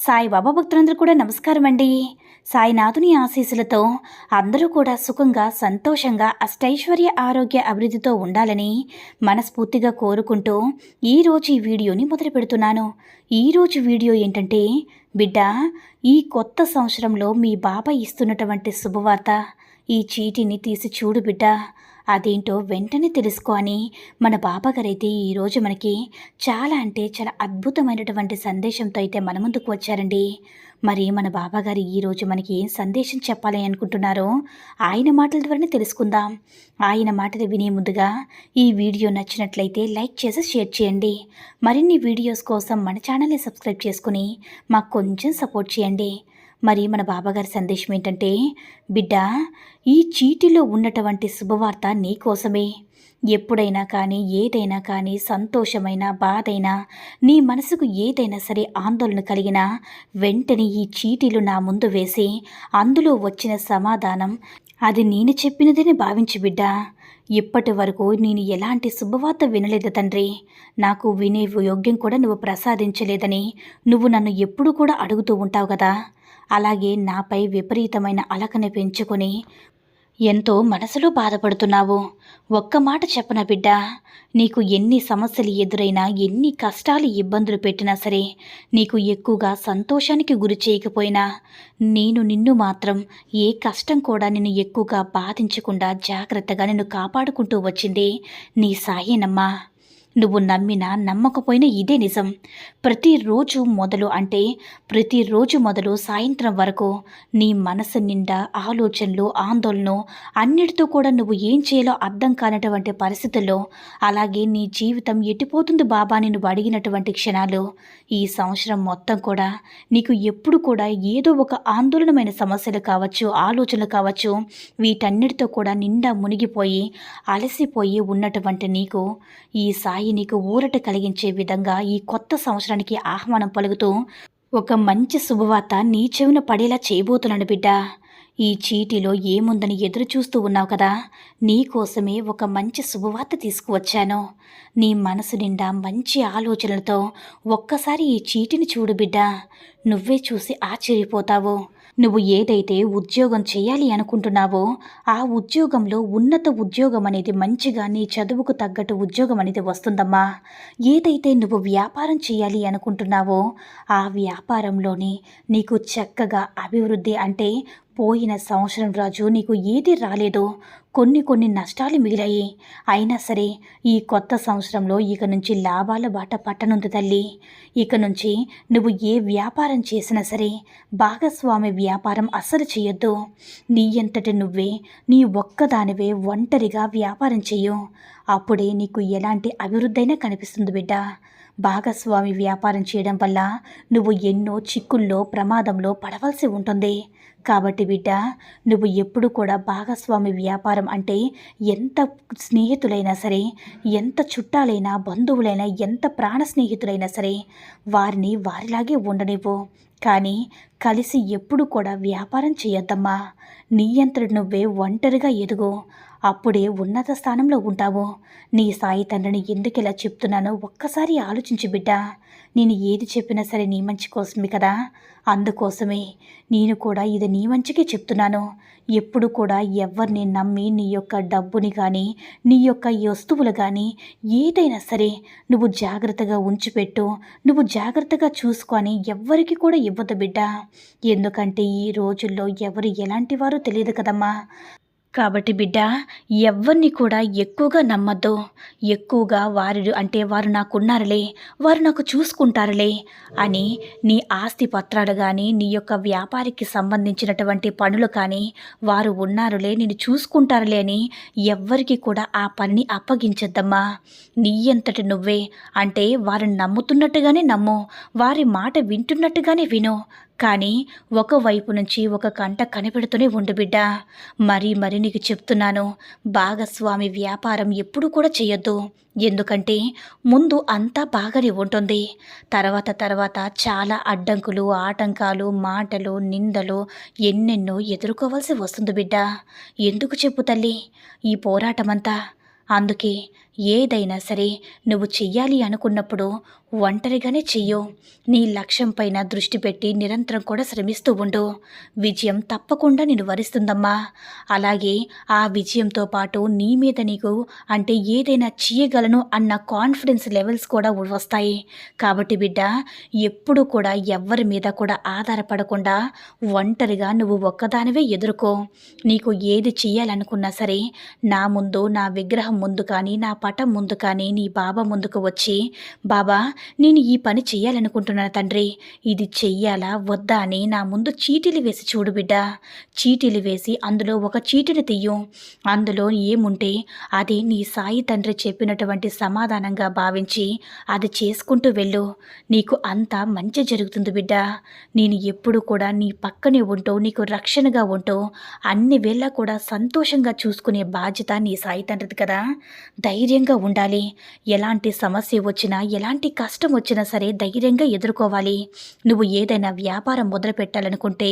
సాయిబాబా భక్తులందరూ కూడా నమస్కారం అండి సాయినాథుని ఆశీస్సులతో అందరూ కూడా సుఖంగా సంతోషంగా అష్టైశ్వర్య ఆరోగ్య అభివృద్ధితో ఉండాలని మనస్ఫూర్తిగా కోరుకుంటూ ఈరోజు ఈ వీడియోని మొదలు పెడుతున్నాను. ఈరోజు వీడియో ఏంటంటే బిడ్డ ఈ కొత్త సంవత్సరంలో మీ బాబా ఇస్తున్నటువంటి శుభవార్త ఈ చీటీని తీసి చూడు బిడ్డ అదేంటో వెంటనే తెలుసుకో అని మన బాబాగారైతే ఈరోజు మనకి చాలా అంటే చాలా అద్భుతమైనటువంటి సందేశంతో అయితే మన ముందుకు వచ్చారండి. మరి మన బాబాగారు ఈరోజు మనకి ఏం సందేశం చెప్పాలి అనుకుంటున్నారో ఆయన మాటల ద్వారానే తెలుసుకుందాం. ఆయన మాటలు వినే ముందుగా ఈ వీడియో నచ్చినట్లయితే లైక్ చేసి షేర్ చేయండి. మరిన్ని వీడియోస్ కోసం మన ఛానల్ని సబ్స్క్రైబ్ చేసుకుని మాకు కొంచెం సపోర్ట్ చేయండి. మరి మన బాబాగారి సందేశం ఏంటంటే బిడ్డ ఈ చీటిలో ఉన్నటువంటి శుభవార్త నీకోసమే ఎప్పుడైనా కానీ ఏదైనా కానీ సంతోషమైన బాధైనా నీ మనసుకు ఏదైనా సరే ఆందోళన కలిగినా వెంటనే ఈ చీటీలు నా ముందు వేసి అందులో వచ్చిన సమాధానం అది నేను చెప్పినదని భావించి బిడ్డా. ఇప్పటి వరకు నేను ఎలాంటి శుభవార్త వినలేదు తండ్రి. నాకు వినే యోగ్యం కూడా నువ్వు ప్రసాదించలేదని నువ్వు నన్ను ఎప్పుడు కూడా అడుగుతూ ఉంటావు కదా. అలాగే నాపై విపరీతమైన అలకని పెంచుకొని ఎంతో మనసులో బాధపడుతున్నావు. ఒక్క మాట చెప్పన బిడ్డ? నీకు ఎన్ని సమస్యలు ఎదురైనా ఎన్ని కష్టాలు ఇబ్బందులు పెట్టినా సరే నీకు ఎక్కువగా సంతోషానికి గురి చేయకపోయినా నేను నిన్ను మాత్రం ఏ కష్టం కూడా నిన్ను ఎక్కువగా బాధించకుండా జాగ్రత్తగా నిన్ను కాపాడుకుంటూ వచ్చింది నీ సాయేనమ్మా. నువ్వు నమ్మినా నమ్మకపోయినా ఇదే నిజం. ప్రతిరోజు మొదలు అంటే ప్రతిరోజు మొదలు సాయంత్రం వరకు నీ మనసు నిండా ఆలోచనలు ఆందోళన అన్నిటితో కూడా నువ్వు ఏం చేయాలో అర్థం కానటువంటి పరిస్థితుల్లో అలాగే నీ జీవితం ఎట్టిపోతుంది బాబా అని నువ్వు అడిగినటువంటి క్షణాలు ఈ సంవత్సరం మొత్తం కూడా నీకు ఎప్పుడు కూడా ఏదో ఒక ఆందోళనమైన సమస్యలు కావచ్చు ఆలోచనలు కావచ్చు వీటన్నిటితో కూడా నిండా మునిగిపోయి అలసిపోయి ఉన్నటువంటి నీకు ఈ సాయి నీకు ఊరట కలిగించే విధంగా ఈ కొత్త సంవత్సరానికి ఆహ్వానం పలుకుతూ ఒక మంచి శుభవార్త నీ చెవిన పడేలా చేయబోతున్నాడు బిడ్డ. ఈ చీటీలో ఏముందని ఎదురు చూస్తూ ఉన్నావు కదా. నీకోసమే ఒక మంచి శుభవార్త తీసుకువచ్చాను. నీ మనసు నిండా మంచి ఆలోచనలతో ఒక్కసారి ఈ చీటిని చూడు బిడ్డ. నువ్వే చూసి ఆశ్చర్యపోతావు. నువ్వు ఏదైతే ఉద్యోగం చేయాలి అనుకుంటున్నావో ఆ ఉద్యోగంలో ఉన్నత ఉద్యోగం అనేది మంచిగా నీ చదువుకు తగ్గట్టు ఉద్యోగం అనేది వస్తుందమ్మా. ఏదైతే నువ్వు వ్యాపారం చేయాలి అనుకుంటున్నావో ఆ వ్యాపారంలోని నీకు చక్కగా అభివృద్ధి అంటే పోయిన సంవత్సరం రాజు నీకు ఏది రాలేదో కొన్ని కొన్ని నష్టాలు మిగిలాయి. అయినా సరే ఈ కొత్త సంవత్సరంలో ఇక నుంచి లాభాల బాట పట్టనుంది తల్లి. ఇక నుంచి నువ్వు ఏ వ్యాపారం చేసినా సరే భాగస్వామి వ్యాపారం అస్సలు చేయొద్దు. నీ ఎంతటి నువ్వే నీ ఒక్కదానివే ఒంటరిగా వ్యాపారం చెయ్యు. అప్పుడే నీకు ఎలాంటి అభివృద్ధి అయినా కనిపిస్తుంది బిడ్డ. భాగస్వామి వ్యాపారం చేయడం వల్ల నువ్వు ఎన్నో చిక్కుల్లో ప్రమాదంలో పడవలసి ఉంటుంది. కాబట్టి బిడ్డ నువ్వు ఎప్పుడు కూడా భాగస్వామి వ్యాపారం అంటే ఎంత స్నేహితులైనా సరే ఎంత చుట్టాలైనా బంధువులైనా ఎంత ప్రాణ స్నేహితులైనా సరే వారిని వారిలాగే ఉండనివ్వు. కానీ కలిసి ఎప్పుడు కూడా వ్యాపారం చేయొద్దమ్మా. నీ అంతటి నువ్వే ఒంటరిగా ఎదుగు. అప్పుడే ఉన్నత స్థానంలో ఉంటావు. నీ సాయి తండ్రిని ఎందుకు ఇలా చెప్తున్నానో ఒక్కసారి ఆలోచించు బిడ్డ. నేను ఏది చెప్పినా సరే నీ మంచి కోసమే కదా. అందుకోసమే నేను కూడా ఇది నీ మంచికే చెప్తున్నాను. ఎప్పుడు కూడా ఎవరిని నమ్మి నీ యొక్క డబ్బుని కానీ నీ యొక్క వస్తువులు కానీ ఏదైనా సరే నువ్వు జాగ్రత్తగా ఉంచిపెట్టు. నువ్వు జాగ్రత్తగా చూసుకొని ఎవ్వరికి కూడా ఇవ్వదు బిడ్డ. ఎందుకంటే ఈ రోజుల్లో ఎవరు ఎలాంటి వారో తెలియదు కదమ్మా. కాబట్టి బిడ్డ ఎవరిని కూడా ఎక్కువగా నమ్మద్దు. ఎక్కువగా వారు అంటే వారు నాకున్నారులే వారు నాకు చూసుకుంటారులే అని నీ ఆస్తి పత్రాలు కానీ నీ యొక్క వ్యాపారికి సంబంధించినటువంటి పనులు కానీ వారు ఉన్నారులే నేను చూసుకుంటారులే అని ఎవ్వరికి కూడా ఆ పనిని అప్పగించద్దమ్మా. నీ అంతటి నువ్వే అంటే వారిని నమ్ముతున్నట్టుగానే నమ్ము వారి మాట వింటున్నట్టుగానే విను. కానీ ఒకవైపు నుంచి ఒక కంట కనిపెడుతూనే ఉండు బిడ్డ. మరీ మరీ నీకు చెప్తున్నాను భాగస్వామి వ్యాపారం ఎప్పుడు కూడా చేయొద్దు ఎందుకంటే ముందు అంతా బాగానే ఉంటుంది. తర్వాత తర్వాత చాలా అడ్డంకులు ఆటంకాలు మాటలు నిందలు ఎన్నెన్నో ఎదుర్కోవాల్సి వస్తుంది బిడ్డ. ఎందుకు చెప్పు తల్లి ఈ పోరాటమంతా? అందుకే ఏదైనా సరే నువ్వు చెయ్యాలి అనుకున్నప్పుడు ఒంటరిగానే చెయ్యు. నీ లక్ష్యం పైన దృష్టి పెట్టి నిరంతరం కూడా శ్రమిస్తూ ఉండు. విజయం తప్పకుండా నేను వరిస్తుందమ్మా. అలాగే ఆ విజయంతో పాటు నీ మీద నీకు అంటే ఏదైనా చేయగలను అన్న కాన్ఫిడెన్స్ లెవెల్స్ కూడా వస్తాయి. కాబట్టి బిడ్డ ఎప్పుడు కూడా ఎవ్వరి మీద కూడా ఆధారపడకుండా ఒంటరిగా నువ్వు ఒక్కదానివే ఎదుర్కో. నీకు ఏది చేయాలనుకున్నా సరే నా ముందు నా విగ్రహం ముందు కానీ నా పటం ముందు కానీ నీ బాబా ముందుకు వచ్చి బాబా నేను ఈ పని చెయ్యాలనుకుంటున్నాను తండ్రి. ఇది చెయ్యాలా? వద్దా? అని నా ముందు చీటీలు వేసి చూడు బిడ్డ చీటీలు వేసి అందులో ఒక చీటిని తీయు. అందులో ఏముంటే అది నీ సాయి తండ్రి చెప్పినటువంటి సమాధానంగా భావించి అది చేసుకుంటూ వెళ్ళు. నీకు అంతా మంచి జరుగుతుంది బిడ్డ. నేను ఎప్పుడు కూడా నీ పక్కనే ఉంటూ నీకు రక్షణగా ఉంటూ అన్ని వేళ కూడా సంతోషంగా చూసుకునే బాధ్యత నీ సాయి తండ్రిది కదా. ధైర్యం ధైర్యంగా ఉండాలి. ఎలాంటి సమస్య వచ్చినా ఎలాంటి కష్టం వచ్చినా సరే ధైర్యంగా ఎదుర్కోవాలి. నువ్వు ఏదైనా వ్యాపారం మొదలు పెట్టాలనుకుంటే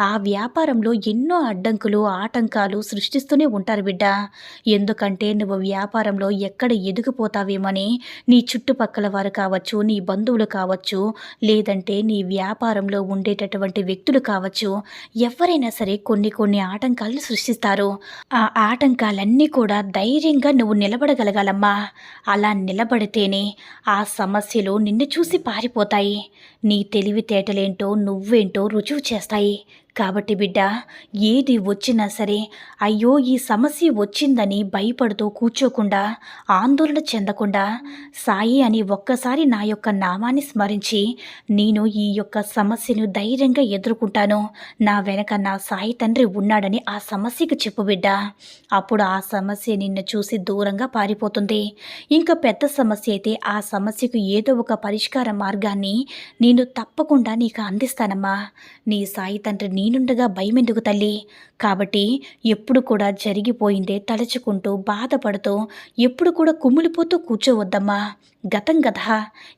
ఆ వ్యాపారంలో ఎన్నో అడ్డంకులు ఆటంకాలు సృష్టిస్తూనే ఉంటారు బిడ్డ. ఎందుకంటే నువ్వు వ్యాపారంలో ఎక్కడ ఎదిగిపోతావేమని నీ చుట్టుపక్కల వారు కావచ్చు నీ బంధువులు కావచ్చు లేదంటే నీ వ్యాపారంలో ఉండేటటువంటి వ్యక్తులు కావచ్చు ఎవరైనా సరే కొన్ని కొన్ని ఆటంకాలను సృష్టిస్తారు. ఆ ఆటంకాలన్నీ కూడా ధైర్యంగా నువ్వు నిలబడగలగాలమ్మా అలా నిలబడితేనే ఆ సమస్యలు నిన్ను చూసి పారిపోతాయి. నీ తెలివితేటలేంటో నువ్వేంటో రుజువు చేస్తాయి. కాబట్టి బిడ్డ ఏది వచ్చినా సరే అయ్యో ఈ సమస్య వచ్చిందని భయపడుతూ కూర్చోకుండా ఆందోళన చెందకుండా సాయి అని ఒక్కసారి నా యొక్క నామాన్ని స్మరించి నేను ఈ యొక్క సమస్యను ధైర్యంగా ఎదుర్కొంటాను. నా వెనక నా సాయి తండ్రి ఉన్నాడని ఆ సమస్యకు చెప్పు బిడ్డ. అప్పుడు ఆ సమస్య నిన్ను చూసి దూరంగా పారిపోతుంది. ఇంకా పెద్ద సమస్య అయితే ఆ సమస్యకు ఏదో ఒక పరిష్కార మార్గాన్ని నేను తప్పకుండా నీకు అందిస్తానమ్మా. నీ సాయి తండ్రి నేనుండగా ఎందుకు తల్లి? కాబట్టి ఎప్పుడు కూడా జరిగిపోయిందే తలచుకుంటూ బాధపడుతూ ఎప్పుడు కూడా కుమిలిపోతూ కూర్చోవద్దమ్మా. గతం గత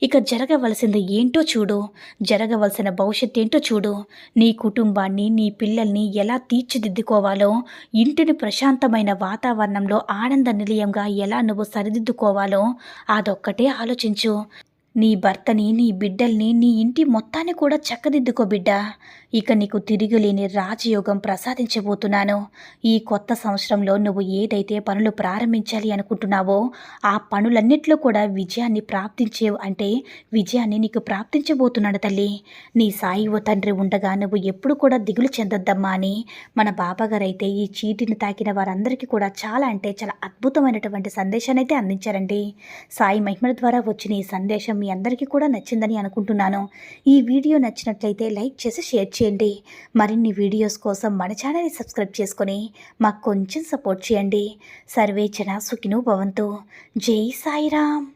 ఇక జరగవలసింది ఏంటో చూడు. జరగవలసిన భవిష్యత్ ఏంటో చూడు. నీ కుటుంబాన్ని నీ పిల్లల్ని ఎలా తీర్చిదిద్దుకోవాలో ఇంటిని ప్రశాంతమైన వాతావరణంలో ఆనంద నిలయంగా ఎలా నువ్వు సరిదిద్దుకోవాలో అదొక్కటే ఆలోచించు. నీ భర్తని నీ బిడ్డల్ని నీ ఇంటి మొత్తాన్ని కూడా చక్కదిద్దుకో బిడ్డ. ఇక నీకు తిరిగిలేని రాజయోగం ప్రసాదించబోతున్నాను. ఈ కొత్త సంవత్సరంలో నువ్వు ఏదైతే పనులు ప్రారంభించాలి అనుకుంటున్నావో ఆ పనులన్నిట్లో కూడా విజయాన్ని ప్రాప్తించే అంటే విజయాన్ని నీకు ప్రాప్తించబోతున్నాడు తల్లి. నీ సాయి ఓ తండ్రి ఉండగా నువ్వు ఎప్పుడు కూడా దిగులు చెందొద్దమ్మా అని మన బాబాగారైతే ఈ చీటిని తాకిన వారందరికీ కూడా చాలా అంటే చాలా అద్భుతమైనటువంటి సందేశాన్ని అయితే అందించారండి. సాయి మహిమల ద్వారా వచ్చిన ఈ సందేశం మీ అందరికీ కూడా నచ్చిందని అనుకుంటున్నాను. ఈ వీడియో నచ్చినట్లయితే లైక్ చేసి షేర్ చేయండి. మరిన్ని వీడియోస్ కోసం మన ఛానల్ని సబ్స్క్రైబ్ చేసుకొని మాకు కొంచెం సపోర్ట్ చేయండి. సర్వే జన సుఖినో భవంతు. జై సాయిరామ్.